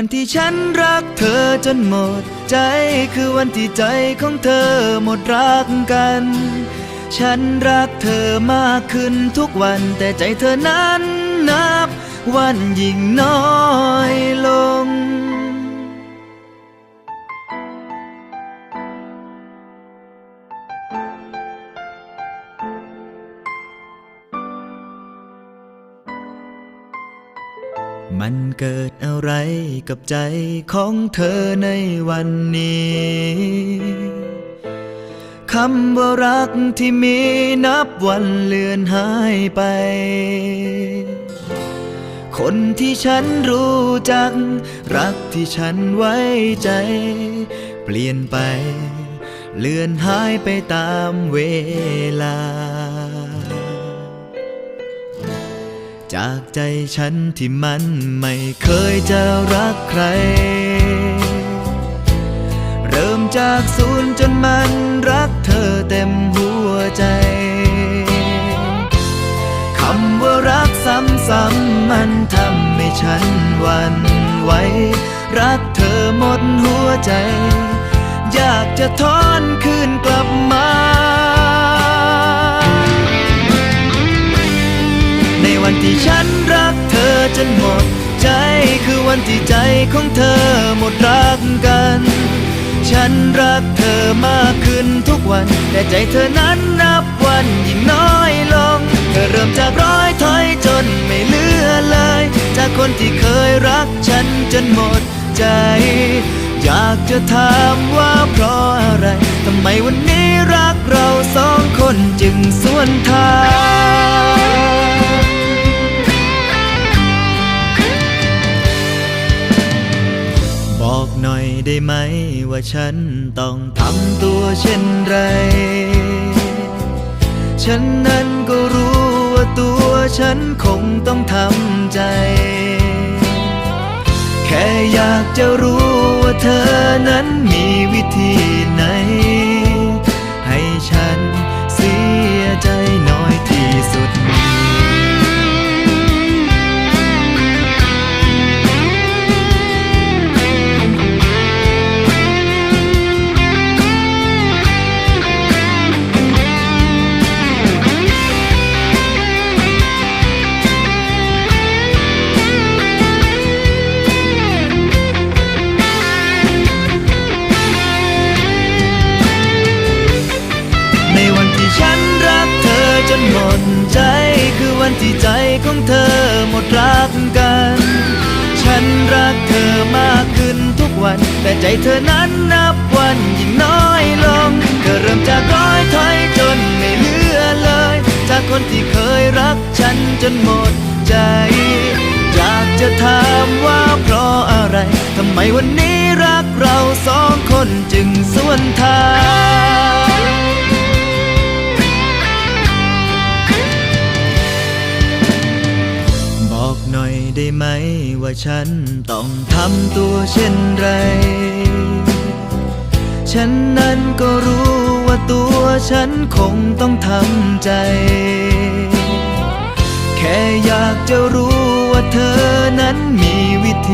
วันที่ฉันรักเธอจนหมดใจคือวันที่ใจของเธอหมดรักกัน ฉันรักเธอมากขึ้นทุกวันแต่ใจเธอนั้นนับวันยิ่งน้อยลง มันเกิดอะไรกับใจของเธอในวันนี้คำว่ารักที่มีนับวันเลือนหายไป คนที่ฉันรู้จัก รักที่ฉันไว้ใจ เปลี่ยนไป เลือนหายไปตามเวลา จากใจฉันที่มันไม่เคยจะรักใคร เริ่มจากศูนย์จนมันรักเธอเต็มหัวใจคำว่ารักซ้ำๆมันทำให้ฉันหวันไหวรักเธอหมดหัวใจ อยากจะทอนคืน ที่ฉันรักเธอจนหมดใจคือวันที่ใจของเธอหมดรักกัน ฉันรักเธอมากขึ้นทุกวัน แต่ใจเธอนั้นนับวันยิ่งน้อยลง เธอเริ่มจากร้อยถอยจนไม่เหลือเลย จากคนที่เคยรักฉันจนหมดใจ อยากจะถามว่าเพราะอะไรทำไมวันนี้รักเราสองคนจึงส่วนทาง อกหน่อยได้ไหมว่าฉันต้องทำตัวเช่นไร ฉันนั้นก็รู้ว่าตัวฉันคงต้องทำใจ แค่อยากจะรู้ว่าเธอนั้นมีวิธีไหน ที่ใจของเธอหมดรักกัน ฉันรักเธอมากขึ้นทุกวัน แต่ใจเธอนั้นนับวันยิ่งน้อยลง เธอเริ่มจากร้อยถอยจนไม่เหลือเลย จากคนที่เคยรักฉันจนหมดใจอยากจะถามว่าเพราะอะไร ทำไมวันนี้รักเราสองคนจึงส่วนทาง ว่าฉันต้องทำตัวเช่นไร ฉันนั้นก็รู้ว่าตัวฉันคงต้องทำใจ แค่อยากจะรู้ว่าเธอนั้นมีวิธี